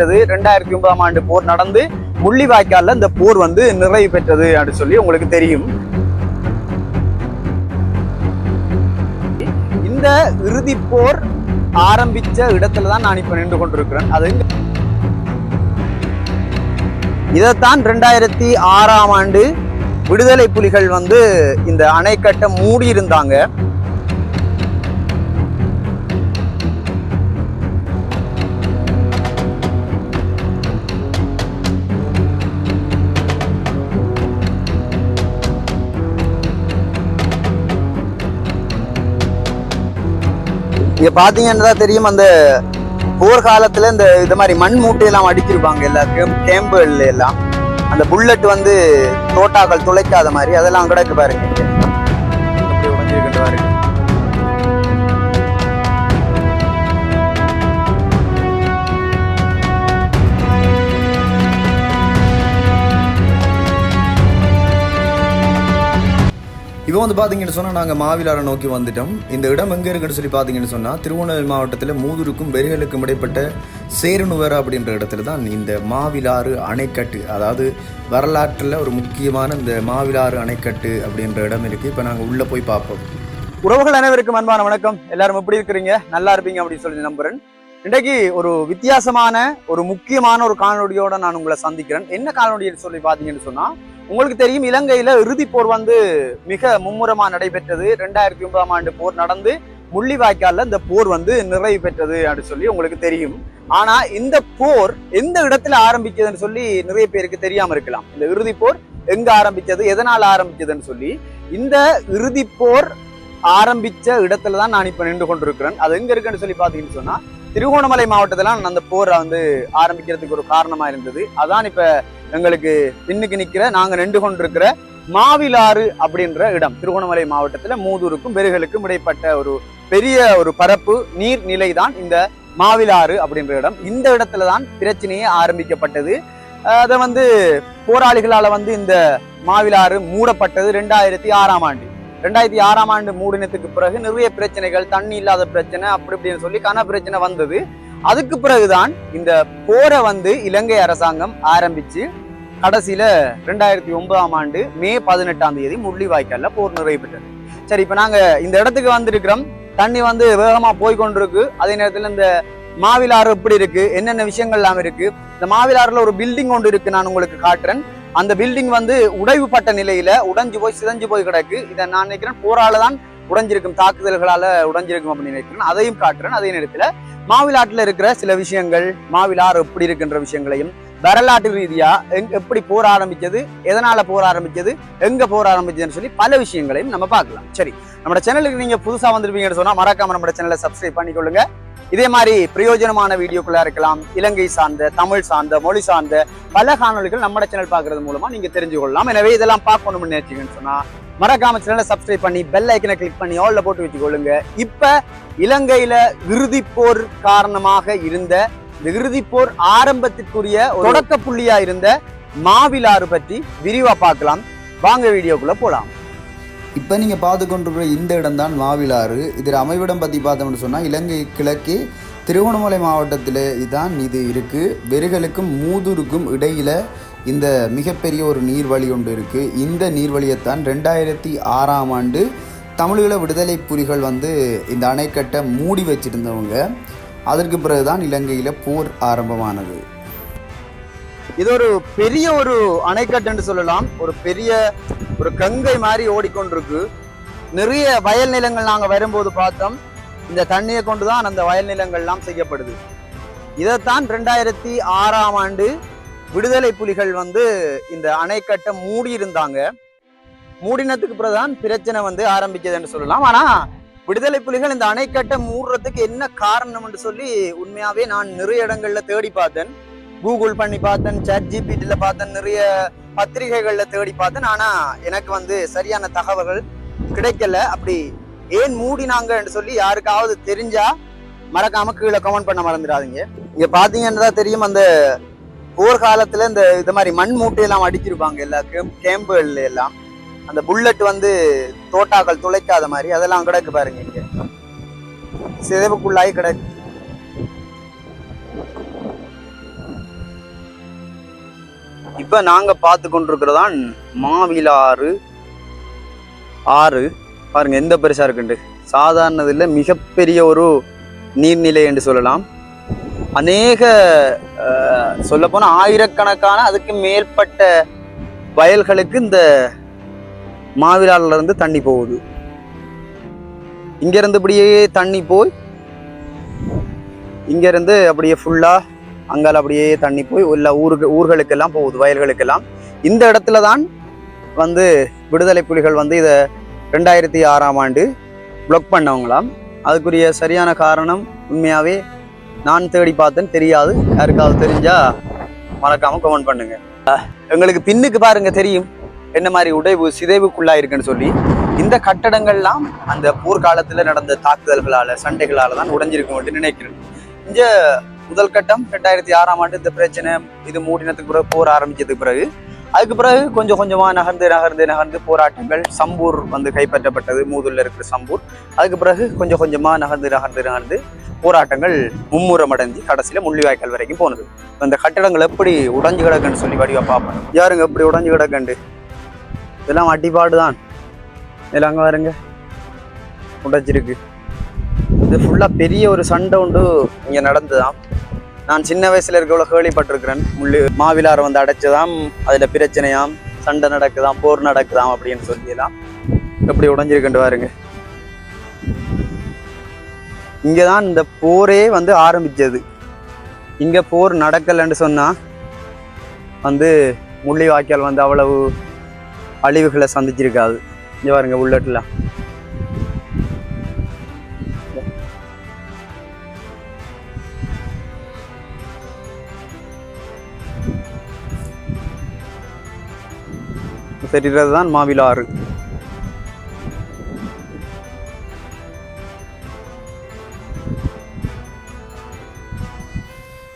ஏற்பட்டது ரெண்டாயிரத்தி ஒன்பதாம் ஆண்டு போர் நடந்து முள்ளிவாய்க்கால்ல இந்த போர் வந்து நிறைவு பெற்றது அப்படின்னு சொல்லி உங்களுக்கு தெரியும். இந்த இறுதி போர் ஆரம்பிச்ச இடத்துல தான் நான் இப்ப நின்று கொண்டிருக்கிறேன். அது இதைத்தான் ரெண்டாயிரத்தி ஆறாம் ஆண்டு விடுதலை புலிகள் வந்து இந்த அணைக்கட்டை மூடி இருந்தாங்க இங்கே பார்த்தீங்கன்னு தான் தெரியும் அந்த போர்க்காலத்தில் இந்த இது மாதிரி மண் மூட்டையெல்லாம் அடிச்சிருப்பாங்க எல்லாருக்கும் கேம்புகள் எல்லாம். அந்த புல்லட் வந்து தோட்டாக்கள் துளைக்காத மாதிரி அதெல்லாம் கிடக்கு பாருங்க இப்போ வந்து பார்த்தீங்கன்னு சொன்னால் நாங்கள் மாவிலாரை நோக்கி வந்துட்டோம். இந்த இடம் எங்கே இருக்குன்னு சொல்லி பார்த்தீங்கன்னு சொன்னால் திருவண்ணாமலை மாவட்டத்தில் மூதூருக்கும் வெறிகளுக்கும் இடைப்பட்ட சேருணுவர் அப்படின்ற இடத்துல தான் இந்த மாவிலாறு அணைக்கட்டு அதாவது வரலாற்றில் ஒரு முக்கியமான இந்த மாவிலாறு அணைக்கட்டு அப்படின்ற இடம் இருக்குது இப்போ நாங்கள் உள்ளே போய் பார்ப்போம். உறவுகள் அனைவருக்கும் அன்பான வணக்கம். எல்லாரும் எப்படி இருக்கிறீங்க? நல்லா இருப்பீங்க அப்படின்னு சொல்லி நம்புறேன். இன்றைக்கு ஒரு வித்தியாசமான ஒரு முக்கியமான ஒரு காணொலியோட நான் உங்களை சந்திக்கிறேன். என்ன காணொலின்னு சொல்லி பார்த்தீங்கன்னு சொன்னா உங்களுக்கு தெரியும் இலங்கையில இறுதிப் போர் வந்து மிக மும்முரமா நடைபெற்றது. ரெண்டாயிரத்தி ஒன்பதாம் ஆண்டு போர் நடந்து முள்ளிவாய்க்கால்ல இந்த போர் வந்து நிறைவு பெற்றது அப்படின்னு சொல்லி உங்களுக்கு தெரியும். ஆனா இந்த போர் எந்த இடத்துல ஆரம்பிச்சதுன்னு சொல்லி நிறைய பேருக்கு தெரியாம இருக்கலாம். இந்த இறுதிப் போர் எங்க ஆரம்பிச்சது எதனால ஆரம்பிச்சதுன்னு சொல்லி இந்த இறுதிப் போர் ஆரம்பிச்ச இடத்துல தான் நான் இப்ப நின்று கொண்டிருக்கிறேன். அது எங்க இருக்குன்னு சொல்லி பாத்தீங்கன்னு சொன்னா திருகோணமலை மாவட்டத்தில் அந்த போரை வந்து ஆரம்பிக்கிறதுக்கு ஒரு காரணமா இருந்தது. அதான் இப்போ எங்களுக்கு பின்னுக்கு நிற்கிற நாங்கள் நின்று கொண்டிருக்கிற மாவிலாறு அப்படின்ற இடம். திருகோணமலை மாவட்டத்தில் மூதூருக்கும் பெருகளுக்கும் இடைப்பட்ட ஒரு பெரிய ஒரு பரப்பு நீர் நிலை தான் இந்த மாவிலாறு அப்படின்ற இடம். இந்த இடத்துல தான் பிரச்சனையே ஆரம்பிக்கப்பட்டது. அதை வந்து போராளிகளால் வந்து இந்த மாவிலாறு மூடப்பட்டது ரெண்டாயிரத்தி ஆறாம் ஆண்டு. ரெண்டாயிரத்தி ஆறாம் ஆண்டு மூடினத்துக்கு பிறகு நிறைய பிரச்சனைகள் தண்ணி இல்லாத பிரச்சனை அப்படி இப்படின்னு சொல்லி கன பிரச்சனை வந்தது. அதுக்கு பிறகுதான் இந்த போரை வந்து இலங்கை அரசாங்கம் ஆரம்பிச்சு கடைசியில ரெண்டாயிரத்தி ஒன்பதாம் ஆண்டு மே பதினெட்டாம் தேதி முள்ளிவாய்க்கால்ல போர் நிறைவு பெற்றது சரி இப்ப நாங்க இந்த இடத்துக்கு வந்திருக்கிறோம். தண்ணி வந்து வேகமா போய்கொண்டிருக்கு. அதே நேரத்துல இந்த மாவிலாறு எப்படி இருக்கு? என்னென்ன விஷயங்கள் எல்லாம் இருக்கு? இந்த மாவிலாறுல ஒரு பில்டிங் ஒன்று இருக்கு நான் உங்களுக்கு காட்டுறேன். அந்த பில்டிங் வந்து உடைவுபட்ட நிலையில உடைஞ்சு போய் சிதஞ்சு போய் கிடக்கு. இதை நான் நினைக்கிறேன் போரால தான் உடைஞ்சிருக்கும் தாக்குதல்களால உடைஞ்சிருக்கும் அப்படின்னு நினைக்கிறேன். அதையும் காட்டுறேன். அதே நேரத்துல மாவிலாட்டில் இருக்கிற சில விஷயங்கள் மாவிலாறு எப்படி இருக்கின்ற விஷயங்களையும் வரலாற்று ரீதியா எங் எப்படி போர் ஆரம்பிச்சது எதனால போர் ஆரம்பிச்சது எங்க போர் ஆரம்பிச்சதுன்னு சொல்லி பல விஷயங்களையும் நம்ம பார்க்கலாம். சரி நம்ம சேனலுக்கு நீங்க புதுசா வந்திருப்பீங்கன்னு சொன்னா மறக்காம நம்ம சேனலை சப்ஸ்கிரைப் பண்ணிக்கொள்ளுங்க. இதே மாதிரி பிரயோஜனமான வீடியோக்களா இருக்கலாம். இலங்கை சார்ந்த தமிழ் சார்ந்த மொழி சார்ந்த பல காணொளிகள் நம்ம சேனல் பார்க்கறது மூலமா நீங்க தெரிஞ்சு கொள்ளலாம் எனவே இதெல்லாம் பார்க்கணும்னு நினைச்சீங்கன்னு சொன்னா மறக்காம சேனலை சப்ஸ்கிரைப் பண்ணி பெல் ஐக்கனை கிளிக் பண்ணி ஆல்ல போட்டு வச்சுக்கொள்ளுங்க. இப்ப இலங்கையில இறுதிப் போர் காரணமாக இருந்த இந்த இறுதிப் போர் ஆரம்பத்திற்குரிய ஒரு தொடக்க புள்ளியா இருந்த மாவிலாறு பற்றி விரிவா பார்க்கலாம். வாங்க வீடியோக்குள்ள போலாம். இப்போ நீங்கள் பார்த்து கொண்டிருக்கிற இந்த இடம்தான் மாவிலாறு. இதில் அமைவிடம் பற்றி பார்த்தோம்னு சொன்னால் இலங்கை கிழக்கு திருவண்ணாமலை மாவட்டத்தில் இதான் இது இருக்குது வெறுகளுக்கும் மூதூருக்கும் இடையில் இந்த மிகப்பெரிய ஒரு நீர்வழி ஒன்று இருக்குது இந்த நீர்வழியைத்தான் ரெண்டாயிரத்தி ஆறாம் ஆண்டு தமிழீழ விடுதலை புலிகள் வந்து இந்த அணைக்கட்டை மூடி வச்சிருந்தவங்க. அதற்கு பிறகுதான் இலங்கையில் போர் ஆரம்பமானது. இது ஒரு பெரிய ஒரு அணைக்கட்டுன்னு சொல்லலாம். ஒரு பெரிய ஒரு கங்கை மாதிரி ஓடிக்கொண்டிருக்கு. நிறைய வயல் நிலங்கள் நாங்கள் வரும்போது பார்த்தோம். இந்த தண்ணியை கொண்டு தான் அந்த வயல் நிலங்கள்லாம் செய்யப்படுது. இதைத்தான் ரெண்டாயிரத்தி ஆறாம் ஆண்டு விடுதலை புலிகள் வந்து இந்த அணைக்கட்டை மூடி இருந்தாங்க மூடினத்துக்கு பிறகுதான் பிரச்சனை வந்து ஆரம்பிச்சதுன்னு சொல்லலாம். ஆனால் விடுதலை புலிகள் இந்த அணைக்கட்டை மூடுறதுக்கு என்ன காரணம்னு சொல்லி உண்மையாவே நான் நிறைய இடங்கள்ல தேடி பார்த்தேன். கூகுள் பண்ணி பார்த்தேன் சாட் ஜிபிடில பார்த்தேன் நிறைய பத்திரிகைகளில் தேடி பார்த்தேன். ஆனால் எனக்கு வந்து சரியான தகவல்கள் கிடைக்கல. அப்படி ஏன் மூடினாங்கன்னு சொல்லி யாருக்காவது தெரிஞ்சா மறக்காம கீழே கமெண்ட் பண்ண மறந்துடாதீங்க. இங்க பாத்தீங்கன்னா தான் தெரியும் அந்த போர்காலத்தில் இந்த இது மாதிரி மண் மூட்டையெல்லாம் அடிச்சிருப்பாங்க எல்லா கேம் கேம்புகள்ல எல்லாம். அந்த புல்லட் வந்து தோட்டாக்கள் துளைக்காத மாதிரி அதெல்லாம் கிடக்கு பாருங்க இங்க. சிதைவுக்குள்ளாகி கிடக்கு. இப்போ நாங்கள் பார்த்து கொண்டிருக்கிறதான் மாவிலாறு ஆறு. பாருங்க எந்த பெருசாக இருக்குண்டு? சாதாரணதில் மிகப்பெரிய ஒரு நீர்நிலை என்று சொல்லலாம். அநேக சொல்ல ஆயிரக்கணக்கான அதுக்கு மேற்பட்ட வயல்களுக்கு இந்த மாவிலாறுலேருந்து தண்ணி போகுது. இங்கேருந்து இப்படியே தண்ணி போய் இங்கேருந்து அப்படியே ஃபுல்லாக அங்கால அப்படியே தண்ணி போய் எல்லா ஊருக்கு ஊர்களுக்கெல்லாம் போகுது வயல்களுக்கெல்லாம். இந்த இடத்துல தான் வந்து விடுதலை புலிகள் வந்து இதை ரெண்டாயிரத்தி ஆறாம் ஆண்டு பிளாக் பண்ணவங்களாம். அதுக்குரிய சரியான காரணம் உண்மையாகவே நான் தேடி பார்த்தேன் தெரியாது. யாருக்காவது தெரிஞ்சால் மறக்காமல் கமெண்ட் பண்ணுங்க. எங்களுக்கு பின்னுக்கு பாருங்க தெரியும். என்ன மாதிரி உடைவு சிதைவுக்குள்ளா இருக்குன்னு சொல்லி. இந்த கட்டடங்கள்லாம் அந்த போர்க்காலத்தில் நடந்த தாக்குதல்களால் சண்டைகளால் தான் உடைஞ்சிருக்கும் என்று நினைக்கிறேன். இந்த முதல் கட்டம் ரெண்டாயிரத்தி ஆறாம் ஆண்டு இந்த பிரச்சனை இது மூடினத்துக்கு பிறகு போர் ஆரம்பிச்சதுக்கு பிறகு. அதுக்கு பிறகு கொஞ்சம் கொஞ்சமாக நகர்ந்து நகர்ந்து நகர்ந்து போராட்டங்கள் சம்பூர் வந்து கைப்பற்றப்பட்டது மூதூரில் இருக்கிற சம்பூர். அதுக்கு பிறகு கொஞ்சம் கொஞ்சமாக நகர்ந்து நகர்ந்து நகர்ந்து போராட்டங்கள் மும்முரம் அடைஞ்சு கடைசியில் முள்ளிவாய்க்கால் வரைக்கும் போனது. இந்த கட்டடங்கள் எப்படி உடைஞ்சு கிடக்குன்னு சொல்லி வடிவாக பார்ப்பேன் யாருங்க எப்படி உடஞ்சு கிடக்குண்டு இதெல்லாம் அடிபாடு தான். இதெல்லாம் அங்கே பாருங்க. உடைச்சிருக்கு இது ஃபுல்லாக பெரிய ஒரு சண்டை உண்டு இங்கே நடந்து தான் நான் சின்ன வயசுல இருக்கவள கேள்விப்பட்டிருக்கிறேன். முள்ளு மாவிலாரை வந்து அடைச்சதாம் அதுல பிரச்சனையாம் சண்டை நடக்குதாம் போர் நடக்குதாம் அப்படின்னு சொல்லியெல்லாம் எப்படி உடைஞ்சிருக்குன்னு பாருங்க. இங்கதான் இந்த போரே வந்து ஆரம்பிச்சது. இங்க போர் நடக்கலைன்னு சொன்னா வந்து முள்ளிவாய்க்கால் வந்து அவ்வளவு அழிவுகளை சந்திச்சிருக்காது. இங்க பாருங்க உள்ளட்டுலாம் தெரிகிறது தான் மாவிலாறு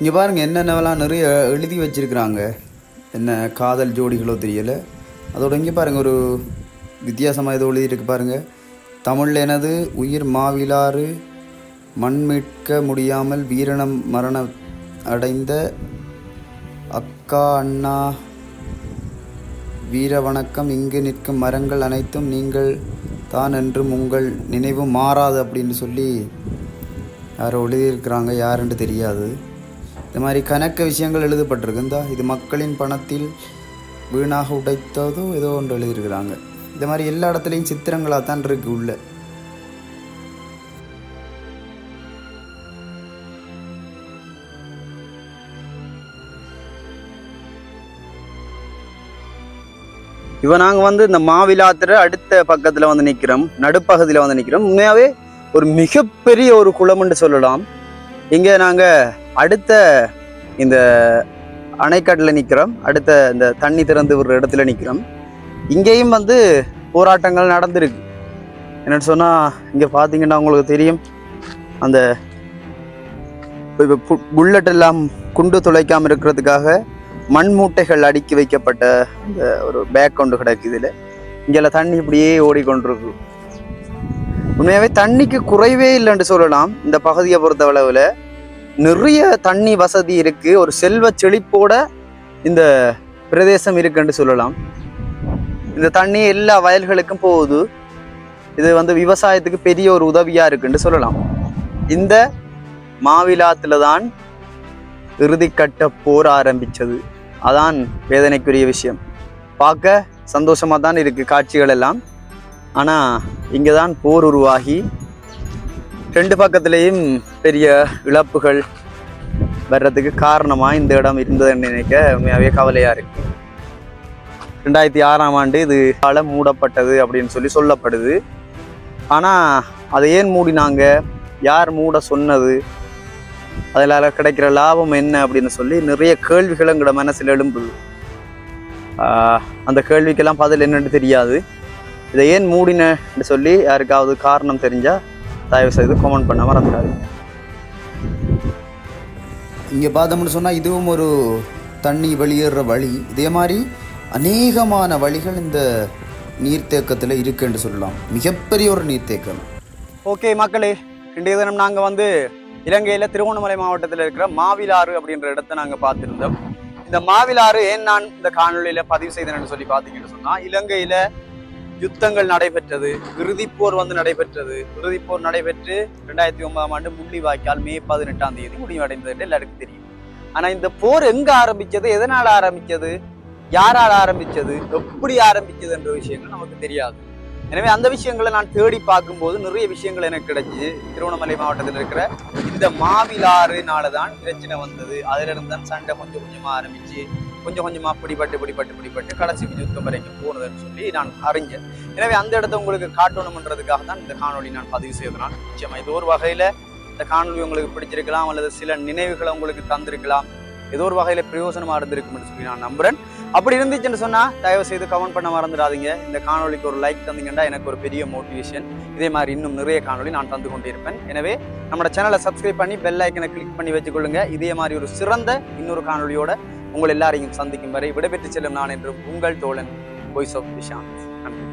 இங்கே பாருங்க என்னென்னவெல்லாம் நிறைய எழுதி வச்சிருக்கிறாங்க. என்ன காதல் ஜோடிகளோ தெரியலை. அதோட இங்கே பாருங்க ஒரு வித்தியாசமாக ஏதோ எழுதியிருக்கு பாருங்கள் தமிழில் எனது உயிர் மாவிலாறு மண் மீட்க முடியாமல் வீரணம் மரணம் அடைந்த அக்கா அண்ணா வீர வணக்கம் இங்கு நிற்கும் மரங்கள் அனைத்தும் நீங்கள் தான் என்றும் உங்கள் நினைவு மாறாது அப்படின்னு சொல்லி யாரோ எழுதியிருக்கிறாங்க யாருன்னு தெரியாது. இந்த மாதிரி கணக்க விஷயங்கள் எழுதப்பட்டிருக்குந்தா இது மக்களின் பணத்தில் வீணாக உடைத்ததோ ஏதோ ஒன்று எழுதியிருக்கிறாங்க. இந்த மாதிரி எல்லா இடத்துலையும் சித்திரங்களாக தான் இருக்குது உள்ளே. இப்போ நாங்கள் வந்து இந்த மாவிலாத்திர அடுத்த பக்கத்தில் வந்து நிற்கிறோம் நடுப்பகுதியில் வந்து நிற்கிறோம் உண்மையாகவே ஒரு மிகப்பெரிய ஒரு குளம்னு சொல்லலாம். இங்கே நாங்கள் அடுத்த இந்த அணைக்கட்டில் நிற்கிறோம் அடுத்த இந்த தண்ணி திறந்து ஒரு இடத்துல நிற்கிறோம் இங்கேயும் வந்து போராட்டங்கள் நடந்திருக்கு. என்னென்னு சொன்னால் இங்கே பார்த்தீங்கன்னா உங்களுக்கு தெரியும். அந்த இப்போ புல்லட் எல்லாம் குண்டு துளைக்காமல் இருக்கிறதுக்காக மண் மூட்டைகள் அடுக்கி வைக்கப்பட்ட அந்த ஒரு பேக் கொண்டு கிடக்கு இதில். இங்கெல்லாம் தண்ணி இப்படியே ஓடிக்கொண்டிருக்கு உண்மையாகவே தண்ணிக்கு குறைவே இல்லைன்னு சொல்லலாம். இந்த பகுதியை பொறுத்தளவில் நிறைய தண்ணி வசதி இருக்குது ஒரு செல்வ செழிப்போட இந்த பிரதேசம் இருக்குன்னு சொல்லலாம். இந்த தண்ணி எல்லா வயல்களுக்கும் போகுது. இது வந்து விவசாயத்துக்கு பெரிய ஒரு உதவியாக இருக்குன்னு சொல்லலாம். இந்த மாவிலாத்தில் தான் இறுதிக்கட்ட போர் ஆரம்பித்தது அதான் வேதனைக்குரிய விஷயம். பார்க்க சந்தோஷமாக தான் இருக்குது காட்சிகள் எல்லாம். ஆனால் இங்கே தான் போர் உருவாகி ரெண்டு பக்கத்துலேயும் பெரிய இழப்புகள் வர்றதுக்கு காரணமாக இந்த இடம் இருந்ததுன்னு நினைக்க உண்மையாகவே கவலையாக இருக்குது ரெண்டாயிரத்தி ஆறாம் ஆண்டு இது கால மூடப்பட்டது அப்படின்னு சொல்லி சொல்லப்படுது. ஆனால் அதை ஏன் மூடினாங்க? யார் மூட சொன்னது? அதில் கிடைக்கிற லாபம் என்ன அப்படின்னு சொல்லி நிறைய கேள்விகள் எங்களோட மனசில் எழும்புது. ஆஹ் அந்த கேள்விக்கெல்லாம் பதில் என்னன்னு தெரியாது. இதை ஏன் மூடினன்னு சொல்லி யாருக்காவது காரணம் தெரிஞ்சா தயவு செய்து கமெண்ட் பண்ண மறந்துடாதீங்க. இங்கே பார்த்தோம்னு சொன்னால் இதுவும் ஒரு தண்ணி வெளியேற வழி. இதே மாதிரி அநேகமான வழிகள் இந்த நீர்த்தேக்கத்தில் இருக்குன்னு சொல்லலாம். மிகப்பெரிய ஒரு நீர்த்தேக்கம். ஓகே மக்களே இன்றைய தினம் நாங்கள் வந்து இலங்கையில் திருவண்ணாமலை மாவட்டத்தில் இருக்கிற மாவிலாறு அப்படின்ற இடத்த நாங்கள் பார்த்துருந்தோம். இந்த மாவிலாறு ஏன் நான் இந்த காணொலியில் பதிவு செய்தேன்னு சொல்லி பார்த்தீங்கன்னு சொன்னால் இலங்கையில் யுத்தங்கள் நடைபெற்றது இறுதிப்போர் வந்து நடைபெற்றது இறுதிப்போர் நடைபெற்று ரெண்டாயிரத்தி ஒன்பதாம் ஆண்டு முள்ளிவாய்க்கால் மே பதினெட்டாம் தேதி முடிவடைந்தது எல்லாருக்கும் தெரியும். ஆனால் இந்த போர் எங்கே ஆரம்பித்தது எதனால் ஆரம்பித்தது யாரால் ஆரம்பித்தது எப்படி ஆரம்பிச்சது என்ற விஷயங்கள் நமக்கு தெரியாது. எனவே அந்த விஷயங்களை நான் தேடி பார்க்கும்போது நிறைய விஷயங்கள் எனக்கு கிடைச்சிது திருவண்ணாமலை மாவட்டத்தில் இருக்கிற இந்த மாவிலாறுனால தான் பிரச்சனை வந்தது. அதிலிருந்து தான் சண்டை கொஞ்சம் கொஞ்சமாக ஆரம்பிச்சு கொஞ்சம் கொஞ்சமாக பிடிபட்டு பிடிபட்டு பிடிபட்டு கடைசி யுத்தம் வரைக்கும் போனதுன்னு சொல்லி நான் அறிஞ்சேன். எனவே அந்த இடத்த உங்களுக்கு காட்டணும்ன்றதுக்காக தான் இந்த காணொலி நான் பதிவு செய்தனால் நிச்சயமாக இது ஒரு வகையில் இந்த காணொலி உங்களுக்கு பிடிச்சிருக்கலாம் அல்லது சில நினைவுகளை உங்களுக்கு தந்திருக்கலாம். ஏதோ ஒரு வகையில் பிரயோஜனமா இருந்திருக்கும்னு சொல்லி நான் நம்புறேன். அப்படி இருந்துச்சுன்னு சொன்னால் தயவு செய்து கமெண்ட் பண்ண மறந்துடாதீங்க. இந்த காணொளிக்கு ஒரு லைக் தந்தீங்கன்னா எனக்கு ஒரு பெரிய மோட்டிவேஷன் இதே மாதிரி இன்னும் நிறைய காணொளி நான் தந்து கொண்டிருப்பேன். எனவே நம்ம சேனலை சப்ஸ்கிரைப் பண்ணி பெல் ஐக்கனை கிளிக் பண்ணி வச்சுக்கொள்ளுங்க. இதே மாதிரி ஒரு சிறந்த இன்னொரு காணொலியோட உங்கள் எல்லாரையும் சந்திக்கும் வரை விடைபெற்று செல்லும் நான் என்றும் உங்கள் தோழன் வாய்ஸ் ஆஃப் விஷாந்த் நன்றி.